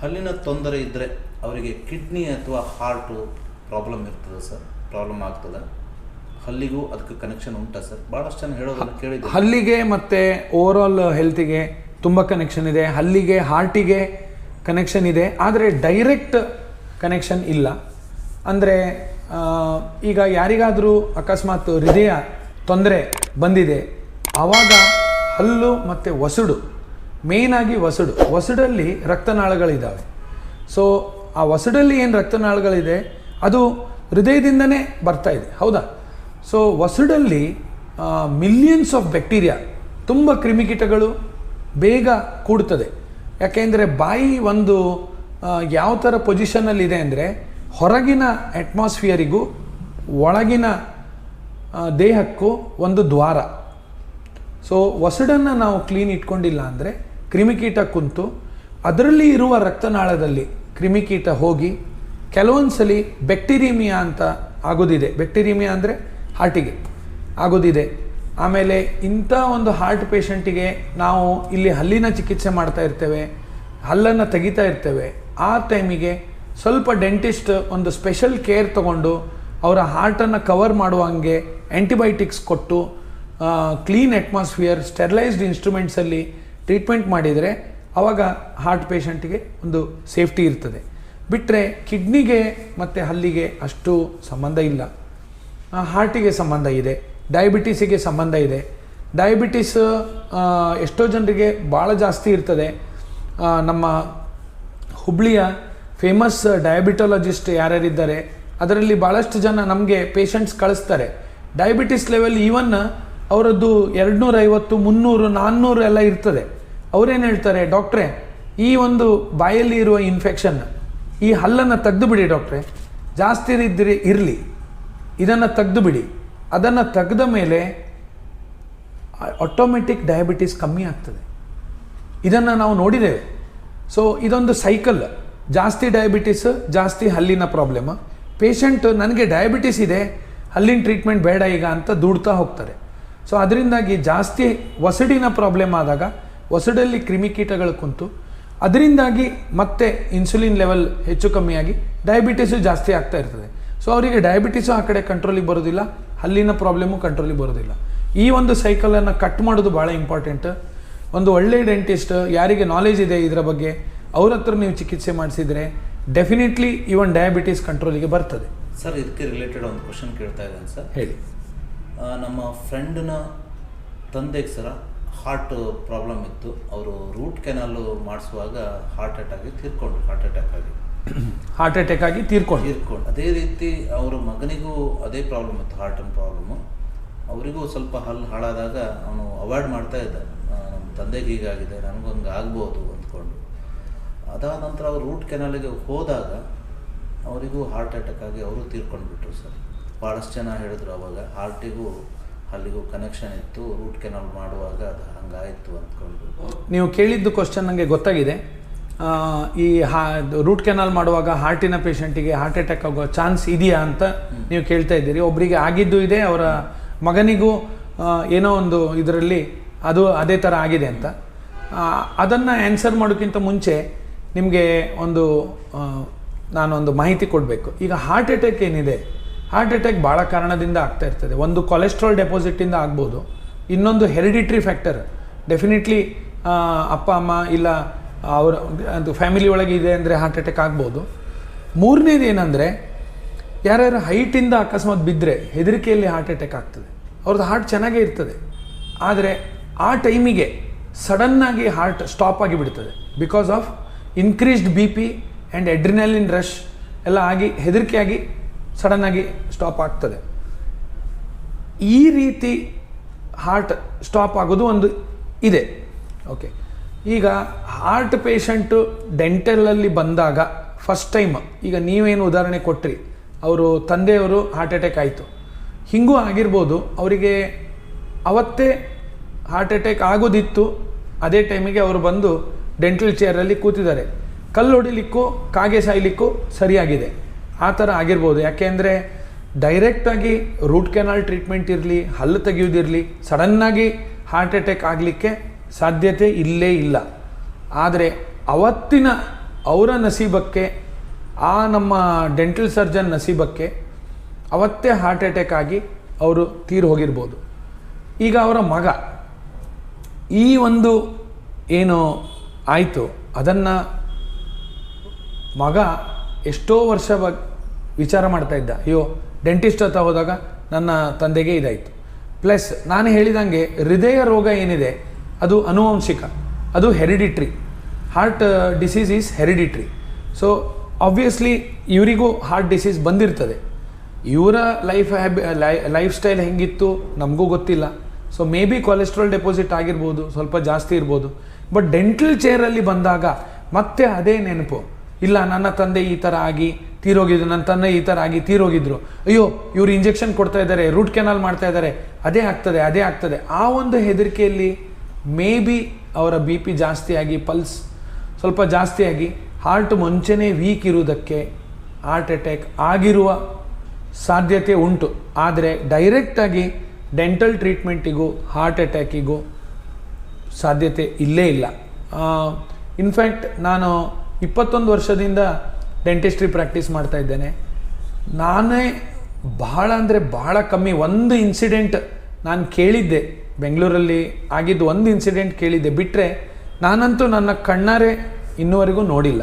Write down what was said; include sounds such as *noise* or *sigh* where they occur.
ಹಲ್ಲಿನ ತೊಂದರೆ ಇದ್ದರೆ ಅವರಿಗೆ ಕಿಡ್ನಿ ಅಥವಾ ಹಾರ್ಟು ಪ್ರಾಬ್ಲಮ್ ಇರ್ತದೆ ಸರ್ ಪ್ರಾಬ್ಲಮ್ ಆಗ್ತದೆ. ಹಲ್ಲಿಗೂ ಅದಕ್ಕೆ ಕನೆಕ್ಷನ್ ಉಂಟಾ ಸರ್? ಭಾಳಷ್ಟು ಜನ ಹೇಳೋದನ್ನು ಕೇಳಿದ್ದೆ ಹಲ್ಲಿಗೆ ಮತ್ತು ಓವರಾಲ್ ಹೆಲ್ತಿಗೆ ತುಂಬ ಕನೆಕ್ಷನ್ ಇದೆ. ಹಲ್ಲಿಗೆ ಹಾರ್ಟಿಗೆ ಕನೆಕ್ಷನ್ ಇದೆ. ಆದರೆ ಡೈರೆಕ್ಟ್ ಕನೆಕ್ಷನ್ ಇಲ್ಲ. ಅಂದರೆ ಈಗ ಯಾರಿಗಾದರೂ ಅಕಸ್ಮಾತ್ ಹೃದಯ ತೊಂದರೆ ಬಂದಿದೆ ಆವಾಗ ಹಲ್ಲು ಮತ್ತು ವಸುಡು ಮೇಯ್ನಾಗಿ ವಸಡು. ವಸಡಲ್ಲಿ ರಕ್ತನಾಳಗಳಿದ್ದಾವೆ ಸೊ ಆ ವಸಡಲ್ಲಿ ಏನು ರಕ್ತನಾಳಗಳಿದೆ? ಅದು ಹೃದಯದಿಂದನೇ ಬರ್ತಾ ಇದೆ. ಹೌದಾ? ಸೊ ವಸಡಲ್ಲಿ ಮಿಲಿಯನ್ಸ್ ಆಫ್ ಬ್ಯಾಕ್ಟೀರಿಯಾ ತುಂಬ ಕ್ರಿಮಿಕೀಟಗಳು ಬೇಗ ಕೂಡ್ತದೆ. ಯಾಕೆಂದರೆ ಬಾಯಿ ಒಂದು ಯಾವ ಥರ ಪೊಸಿಷನಲ್ಲಿದೆ ಅಂದರೆ ಹೊರಗಿನ ಅಟ್ಮಾಸ್ಫಿಯರಿಗೂ ಒಳಗಿನ ದೇಹಕ್ಕೂ ಒಂದು ದ್ವಾರ. ಸೊ ವಸಡನ್ನು ನಾವು ಕ್ಲೀನ್ ಇಟ್ಕೊಂಡಿಲ್ಲ ಅಂದರೆ ಕ್ರಿಮಿಕೀಟ ಕುಂತು ಅದರಲ್ಲಿ ಇರುವ ರಕ್ತನಾಳದಲ್ಲಿ ಕ್ರಿಮಿಕೀಟ ಹೋಗಿ ಕೆಲವೊಂದು ಸಲ ಬ್ಯಾಕ್ಟೀರಿಮಿಯಾ ಅಂತ ಆಗೋದಿದೆ. ಬ್ಯಾಕ್ಟೀರಿಮಿಯಾ ಅಂದರೆ ಹಾರ್ಟಿಗೆ ಆಗೋದಿದೆ. ಆಮೇಲೆ ಇಂಥ ಒಂದು ಹಾರ್ಟ್ ಪೇಷಂಟಿಗೆ ನಾವು ಇಲ್ಲಿ ಹಲ್ಲಿನ ಚಿಕಿತ್ಸೆ ಮಾಡ್ತಾ ಇರ್ತೇವೆ, ಹಲ್ಲನ್ನು ತೆಗಿತಾ ಇರ್ತೇವೆ. ಆ ಟೈಮಿಗೆ ಸ್ವಲ್ಪ ಡೆಂಟಿಸ್ಟ್ ಒಂದು ಸ್ಪೆಷಲ್ ಕೇರ್ ತಗೊಂಡು ಅವರ ಹಾರ್ಟನ್ನು ಕವರ್ ಮಾಡುವ ಮಾಡುವಂಗೆ ಆ್ಯಂಟಿಬಯೋಟಿಕ್ಸ್ ಕೊಟ್ಟು ಕ್ಲೀನ್ ಅಟ್ಮಾಸ್ಫಿಯರ್ ಸ್ಟೆರಿಲೈಸ್ಡ್ ಇನ್ಸ್ಟ್ರೂಮೆಂಟ್ಸಲ್ಲಿ ಟ್ರೀಟ್ಮೆಂಟ್ ಮಾಡಿದರೆ ಆವಾಗ ಹಾರ್ಟ್ ಪೇಷಂಟಿಗೆ ಒಂದು ಸೇಫ್ಟಿ ಇರ್ತದೆ. ಬಿಟ್ಟರೆ ಕಿಡ್ನಿಗೆ ಮತ್ತು ಹಲ್ಲಿಗೆ ಅಷ್ಟು ಸಂಬಂಧ ಇಲ್ಲ. ಹಾರ್ಟಿಗೆ ಸಂಬಂಧ ಇದೆ ಡಯಾಬಿಟೀಸಿಗೆ ಸಂಬಂಧ ಇದೆ. ಡಯಾಬಿಟೀಸ್ ಎಷ್ಟೋ ಜನರಿಗೆ ಭಾಳ ಜಾಸ್ತಿ ಇರ್ತದೆ. ನಮ್ಮ ಹುಬ್ಳಿಯ ಫೇಮಸ್ ಡಯಾಬಿಟಾಲಜಿಸ್ಟ್ ಯಾರ್ಯಾರಿದ್ದಾರೆ, ಅದರಲ್ಲಿ ಭಾಳಷ್ಟು ಜನ ನಮಗೆ ಪೇಷಂಟ್ಸ್ ಕಳಿಸ್ತಾರೆ. ಡಯಾಬಿಟಿಸ್ ಲೆವೆಲ್ ಈವನ್ ಅವರದ್ದು ಎರಡುನೂರ ಐವತ್ತು ಮುನ್ನೂರು, ನಾನ್ನೂರು ಎಲ್ಲ ಇರ್ತದೆ. ಅವರೇನು ಹೇಳ್ತಾರೆ, ಡಾಕ್ಟ್ರೆ, ಈ ಒಂದು ಬಾಯಲ್ಲಿ ಇರುವ ಇನ್ಫೆಕ್ಷನ್ ಈ ಹಲ್ಲನ್ನು ತೆಗೆದು ಬಿಡಿ ಡಾಕ್ಟ್ರೆ. ಜಾಸ್ತಿ ಇದ್ದರೆ, ಇರಲಿ. ಇದನ್ನು ತೆಗೆದು ಬಿಡಿ ಅದನ್ನು ತೆಗೆದ ಮೇಲೆ ಆಟೋಮೆಟಿಕ್ ಡಯಾಬಿಟಿಸ್ ಕಮ್ಮಿ ಆಗ್ತದೆ. ಇದನ್ನು ನಾವು ನೋಡಿದ್ದೇವೆ. ಸೊ ಇದೊಂದು ಸೈಕಲ್ ಜಾಸ್ತಿ ಡಯಾಬಿಟಿಸ್ ಜಾಸ್ತಿ ಹಲ್ಲಿನ ಪ್ರಾಬ್ಲಮ್ ಪೇಷಂಟ್ ನನಗೆ ಡಯಾಬಿಟಿಸ್ ಇದೆ. ಹಲ್ಲಿನ ಟ್ರೀಟ್ಮೆಂಟ್ ಬೇಡ ಈಗ ಅಂತ ದುಡ್ತಾ ಹೋಗ್ತಾರೆ. ಸೊ ಅದರಿಂದಾಗಿ ಜಾಸ್ತಿ ಒಸಡಿನ ಪ್ರಾಬ್ಲಮ್ ಆದಾಗ ಒಸಡಲ್ಲಿ ಕ್ರಿಮಿಕೀಟಗಳು ಕುಂತು ಅದರಿಂದಾಗಿ ಮತ್ತೆ ಇನ್ಸುಲಿನ್ ಲೆವೆಲ್ ಹೆಚ್ಚು ಕಮ್ಮಿಯಾಗಿ ಡಯಾಬಿಟೀಸು ಜಾಸ್ತಿ ಆಗ್ತಾ ಇರ್ತದೆ. ಸೊ ಅವರಿಗೆ ಡಯಾಬಿಟೀಸು ಆ ಕಡೆ ಕಂಟ್ರೋಲಿಗೆ ಬರೋದಿಲ್ಲ ಹಲ್ಲಿನ ಪ್ರಾಬ್ಲಮು ಕಂಟ್ರೋಲಿಗೆ ಬರೋದಿಲ್ಲ. ಈ ಒಂದು ಸೈಕಲನ್ನು ಕಟ್ ಮಾಡೋದು ಭಾಳ ಇಂಪಾರ್ಟೆಂಟ್ ಒಂದು ಒಳ್ಳೆ ಡೆಂಟಿಸ್ಟ್ ಯಾರಿಗೆ ನಾಲೆಜ್ ಇದೆ ಇದರ ಬಗ್ಗೆ ಅವ್ರ ಹತ್ರ ನೀವು ಚಿಕಿತ್ಸೆ ಮಾಡಿಸಿದರೆ ಡೆಫಿನೆಟ್ಲಿ ಈವನ್ ಡಯಾಬಿಟೀಸ್ ಕಂಟ್ರೋಲಿಗೆ ಬರ್ತದೆ. ಸರ್ ಇದಕ್ಕೆ ರಿಲೇಟೆಡ್ ಒಂದು ಕ್ವಶನ್ ಕೇಳ್ತಾ ಇದ್ದಾನೆ ಸರ್ ಹೇಳಿ. ನಮ್ಮ ಫ್ರೆಂಡ್ನ ತಂದೆಗೆ ಸರ ಹಾರ್ಟ್ ಪ್ರಾಬ್ಲಮ್ ಇತ್ತು. ಅವರು ರೂಟ್ ಕೆನಾಲು ಮಾಡಿಸುವಾಗ ಹಾರ್ಟ್ ಅಟ್ಯಾಕ್ ತೀರ್ಕೊಂಡ್ರು ಹಾರ್ಟ್ ಅಟ್ಯಾಕ್ ಆಗಿ. *clears throat* ಹಾರ್ಟ್ ಅಟ್ಯಾಕ್ ಆಗಿ ತೀರ್ಕೊಂಡು ತೀರ್ಕೊಂಡು ಅದೇ ರೀತಿ ಅವರ ಮಗನಿಗೂ ಅದೇ ಪ್ರಾಬ್ಲಮ್ ಇತ್ತು ಹಾರ್ಟಿನ ಪ್ರಾಬ್ಲಮ್ಮು ಅವರಿಗೂ ಸ್ವಲ್ಪ ಹಲ್ಲು ಹಾಳಾದಾಗ ಅವನು ಅವಾಯ್ಡ್ ಮಾಡ್ತಾ ಇದ್ದ. ನಮ್ಮ ತಂದೆಗೆ ಹೀಗಾಗಿದೆ ನನಗೊಂದು ಆಗ್ಬೋದು ಅಂದ್ಕೊಂಡು. ಅದಾದ ನಂತರ ಅವರು ರೂಟ್ ಕೆನಾಲಿಗೆ ಹೋದಾಗ ಅವರಿಗೂ ಹಾರ್ಟ್ ಅಟ್ಯಾಕ್ ಆಗಿ ಅವರು ತೀರ್ಕೊಂಡ್ಬಿಟ್ರು ಸರ್. ಭಾಳಷ್ಟು ಜನ ಹೇಳಿದ್ರು ಅವಾಗ ಹಾರ್ಟಿಗೂ ಅಲ್ಲಿಗೂ ಕನೆಕ್ಷನ್ ಇತ್ತು ರೂಟ್ ಕೆನಲ್ ಮಾಡುವಾಗ ಅದು ಹಂಗಾಯಿತು ಅಂದ್ಕೊಂಡು. ನೀವು ಕೇಳಿದ್ದು ಕ್ವಶನ್ ನನಗೆ ಗೊತ್ತಾಗಿದೆ. ಈ ಹಾ ರೂಟ್ ಕೆನಾಲ್ ಮಾಡುವಾಗ ಹಾರ್ಟಿನ ಪೇಷಂಟಿಗೆ ಹಾರ್ಟ್ ಅಟ್ಯಾಕ್ ಆಗೋ ಚಾನ್ಸ್ ಇದೆಯಾ ಅಂತ ನೀವು ಕೇಳ್ತಾ ಇದ್ದೀರಿ. ಒಬ್ಬರಿಗೆ ಆಗಿದ್ದು ಇದೆ ಅವರ ಮಗನಿಗೂ ಏನೋ ಒಂದು ಇದರಲ್ಲಿ ಅದು ಅದೇ ಥರ ಆಗಿದೆ ಅಂತ. ಅದನ್ನು ಆನ್ಸರ್ ಮಾಡೋಕ್ಕಿಂತ ಮುಂಚೆ ನಿಮಗೆ ಒಂದು ನಾನೊಂದು ಮಾಹಿತಿ ಕೊಡಬೇಕು. ಈಗ ಹಾರ್ಟ್ ಅಟ್ಯಾಕ್ ಏನಿದೆ? ಹಾರ್ಟ್ ಅಟ್ಯಾಕ್ ಭಾಳ ಕಾರಣದಿಂದ ಆಗ್ತಾ ಇರ್ತದೆ. ಒಂದು ಕೊಲೆಸ್ಟ್ರಾಲ್ ಡೆಪಾಸಿಟಿಂದ ಆಗ್ಬೋದು. ಇನ್ನೊಂದು ಹೆರಿಡಿಟ್ರಿ ಫ್ಯಾಕ್ಟರ್ ಡೆಫಿನೆಟ್ಲಿ ಅಪ್ಪ, ಅಮ್ಮ ಇಲ್ಲ, ಅವರ, ಅದು ಫ್ಯಾಮಿಲಿ ಒಳಗೆ ಇದೆ ಅಂದರೆ ಹಾರ್ಟ್ ಅಟ್ಯಾಕ್ ಆಗ್ಬೋದು. ಮೂರನೇದು ಏನಂದರೆ, ಯಾರ್ಯಾರು ಹೈಟಿಂದ ಅಕಸ್ಮಾತ್ ಬಿದ್ದರೆ ಹೆದರಿಕೆಯಲ್ಲಿ ಹಾರ್ಟ್ ಅಟ್ಯಾಕ್ ಆಗ್ತದೆ. ಅವ್ರದ್ದು ಹಾರ್ಟ್ ಚೆನ್ನಾಗೇ ಇರ್ತದೆ. ಆದರೆ ಆ ಟೈಮಿಗೆ ಸಡನ್ನಾಗಿ ಹಾರ್ಟ್ ಸ್ಟಾಪ್ ಆಗಿ ಬಿಡ್ತದೆ. Because of increased B P and adrenaline rush ಎಲ್ಲ ಆಗಿ ಹೆದರಿಕೆಯಾಗಿ ಸಡನ್ನಾಗಿ ಸ್ಟಾಪ್ ಆಗ್ತದೆ. ಈ ರೀತಿ ಹಾರ್ಟ್ ಸ್ಟಾಪ್ ಆಗೋದು ಒಂದು ಇದೆ. ಓಕೆ ಈಗ ಹಾರ್ಟ್ ಪೇಷಂಟು ಡೆಂಟಲಲ್ಲಿ ಬಂದಾಗ ಫಸ್ಟ್ ಟೈಮ್ ಈಗ ನೀವೇನು ಉದಾಹರಣೆ ಕೊಟ್ರಿ, ಅವರು ತಂದೆಯವರು ಹಾರ್ಟ್ ಅಟ್ಯಾಕ್ ಆಯಿತು. ಹಿಂಗೂ ಆಗಿರ್ಬೋದು, ಅವರಿಗೆ ಅವತ್ತೇ ಹಾರ್ಟ್ ಅಟ್ಯಾಕ್ ಆಗೋದಿತ್ತು, ಅದೇ ಟೈಮಿಗೆ ಅವರು ಬಂದು ಡೆಂಟಲ್ ಚೇರಲ್ಲಿ ಕೂತಿದ್ದಾರೆ. ಕಲ್ಲು ಹೊಡಿಲಿಕ್ಕೂ, ಕಾಗೆ ಸಾಯ್ಲಿಕ್ಕೂ ಸರಿಯಾಗಿದೆ. ಆ ಥರ ಆಗಿರ್ಬೋದು. ಯಾಕೆಂದರೆ ಡೈರೆಕ್ಟಾಗಿ ರೂಟ್ ಕೆನಾಲ್ ಟ್ರೀಟ್ಮೆಂಟ್ ಇರಲಿ, ಹಲ್ಲು ತೆಗೆಯೋದಿರಲಿ ಸಡನ್ನಾಗಿ ಹಾರ್ಟ್ ಅಟ್ಯಾಕ್ ಆಗಲಿಕ್ಕೆ ಸಾಧ್ಯತೆ ಇಲ್ಲೇ ಇಲ್ಲ. ಆದರೆ ಅವತ್ತಿನ ಅವರ ನಸೀಬಕ್ಕೆ, ಆ ನಮ್ಮ ಡೆಂಟಲ್ ಸರ್ಜನ್ ನಸೀಬಕ್ಕೆ ಅವತ್ತೇ ಹಾರ್ಟ್ ಅಟ್ಯಾಕ್ ಆಗಿ ಅವರು ತೀರು ಹೋಗಿರ್ಬೋದು. ಈಗ ಅವರ ಮಗ ಈ ಒಂದು ಏನು ಆಯಿತು. ಅದನ್ನು ಮಗ ಎಷ್ಟೋ ವರ್ಷ ವಿಚಾರ ಮಾಡ್ತಾ ಇದ್ದ. ಅಯ್ಯೋ ಡೆಂಟಿಸ್ಟ್ ಹತ್ರ ಹೋದಾಗ ನನ್ನ ತಂದೆಗೆ ಇದಾಯಿತು. ಪ್ಲಸ್ ನಾನು ಹೇಳಿದಂಗೆ ಹೃದಯ ರೋಗ ಏನಿದೆ, ಅದು ಅನುವಂಶಿಕ, ಅದು hereditary heart disease is hereditary so obviously ಇವರಿಗೂ ಹಾರ್ಟ್ ಡಿಸೀಸ್ ಬಂದಿರ್ತದೆ. ಇವರ ಲೈಫ್ ಹ್ಯಾಬಿ ಲೈಫ್ ಸ್ಟೈಲ್ ಹೆಂಗಿತ್ತು ನಮಗೂ ಗೊತ್ತಿಲ್ಲ. So maybe cholesterol deposit ಆಗಿರ್ಬೋದು, ಸ್ವಲ್ಪ ಜಾಸ್ತಿ ಇರ್ಬೋದು. ಬಟ್ ಡೆಂಟಲ್ ಚೇರಲ್ಲಿ ಬಂದಾಗ ಮತ್ತೆ ಅದೇ ನೆನಪು. ಇಲ್ಲ, ನನ್ನ ತಂದೆ ಈ ಥರ ಆಗಿ ತೀರೋಗಿದ್ರು, ನನ್ನ ತಂದೆ ಈ ಥರ ಆಗಿ ತೀರೋಗಿದ್ರು. ಅಯ್ಯೋ, ಇವರು ಇಂಜೆಕ್ಷನ್ ಕೊಡ್ತಾ ಇದ್ದಾರೆ ರೂಟ್ ಕೆನಾಲ್ ಮಾಡ್ತಾ ಇದ್ದಾರೆ. ಅದೇ ಆಗ್ತದೆ ಅದೇ ಆಗ್ತದೆ. ಆ ಒಂದು ಹೆದರಿಕೆಯಲ್ಲಿ ಮೇ ಬಿ ಅವರ ಬಿ ಪಿ ಜಾಸ್ತಿಯಾಗಿ ಪಲ್ಸ್ ಸ್ವಲ್ಪ ಜಾಸ್ತಿಯಾಗಿ ಹಾರ್ಟ್ ಮುಂಚೆನೇ ವೀಕ್ ಇರುವುದಕ್ಕೆ ಹಾರ್ಟ್ ಅಟ್ಯಾಕ್ ಆಗಿರುವ ಸಾಧ್ಯತೆ ಉಂಟು. ಆದರೆ ಡೈರೆಕ್ಟಾಗಿ ಡೆಂಟಲ್ ಟ್ರೀಟ್ಮೆಂಟಿಗೂ ಹಾರ್ಟ್ ಅಟ್ಯಾಕಿಗೂ ಸಾಧ್ಯತೆ ಇಲ್ಲೇ ಇಲ್ಲ. ಇನ್ಫ್ಯಾಕ್ಟ್ ನಾನು ಇಪ್ಪತ್ತೊಂದು ವರ್ಷದಿಂದ ಡೆಂಟಿಸ್ಟ್ರಿ ಪ್ರಾಕ್ಟೀಸ್ ಮಾಡ್ತಾ ಇದ್ದೇನೆ. ನಾನೇ ಬಹಳ ಅಂದರೆ ಬಹಳ ಕಮ್ಮಿ ಒಂದು ಇನ್ಸಿಡೆಂಟ್ ನಾನು ಕೇಳಿದ್ದೆ. ಬೆಂಗಳೂರಲ್ಲಿ ಆಗಿದ್ದು ಒಂದು ಇನ್ಸಿಡೆಂಟ್ ಕೇಳಿದ್ದೆ. ಬಿಟ್ಟರೆ ನಾನಂತೂ ನನ್ನ ಕಣ್ಣಾರೆ ಇನ್ನೂವರೆಗೂ ನೋಡಿಲ್ಲ.